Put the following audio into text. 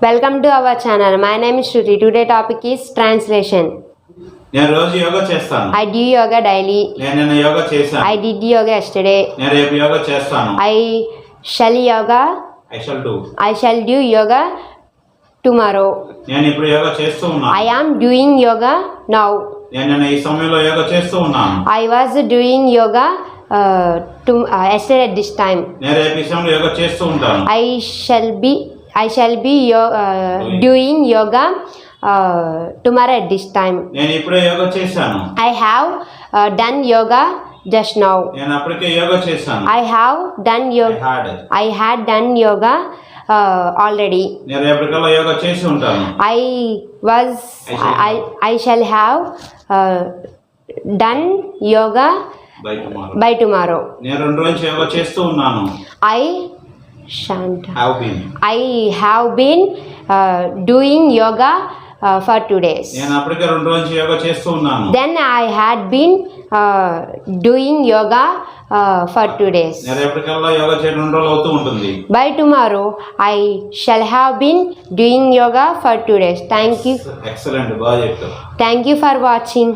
Welcome to our channel. My name is Shruti. Today topic is translation. నేను రోజు యోగా చేస్తాను I do yoga daily. నేను నిన్న యోగా చేశాను I did yoga yesterday. నేను రేపు యోగా చేస్తాను I shall yoga. I shall do I shall do yoga tomorrow. నేను ఇప్పుడు యోగా చేస్తూ I ఉన్నాను am doing yoga now. నేను నిన్న ఈ సమయంలో యోగా చేస్తూ ఉన్నాను I was doing yoga uh, to, uh, yesterday at this time. నేను రేపు ఈ సమయంలో యోగా చేస్తూ ఉంటాను I shall be I shall be yo- uh, doing yoga uh, tomorrow at this time. నేను ఇప్పుడే యోగా చేశాను I have uh, done yoga just now. నేను అప్పటికే యోగా చేశాను I have done I yoga. had. I had done yoga uh, already. నేను రేపటికల్లా యోగా చేసి ఉంటాను I was. I shall I, I shall have uh, done yoga by tomorrow by tomorrow. నేను రెండు రోజులు యోగా చేస్తూ ఉన్నాను I shan't. Have been I have been uh, doing yoga uh, for two days. నేను అప్పటికే రెండు రోజులు యోగా చేస్తూ ఉన్నాను Then I had been uh, doing yoga uh, for two days. నేను రేపటికల్లా యోగా చేయడం రెండు రోజులు అవుతూ ఉంటుంది By tomorrow, I shall have been doing yoga for two days. Thank you. Excellent బాగా చెప్పావు Thank you for watching.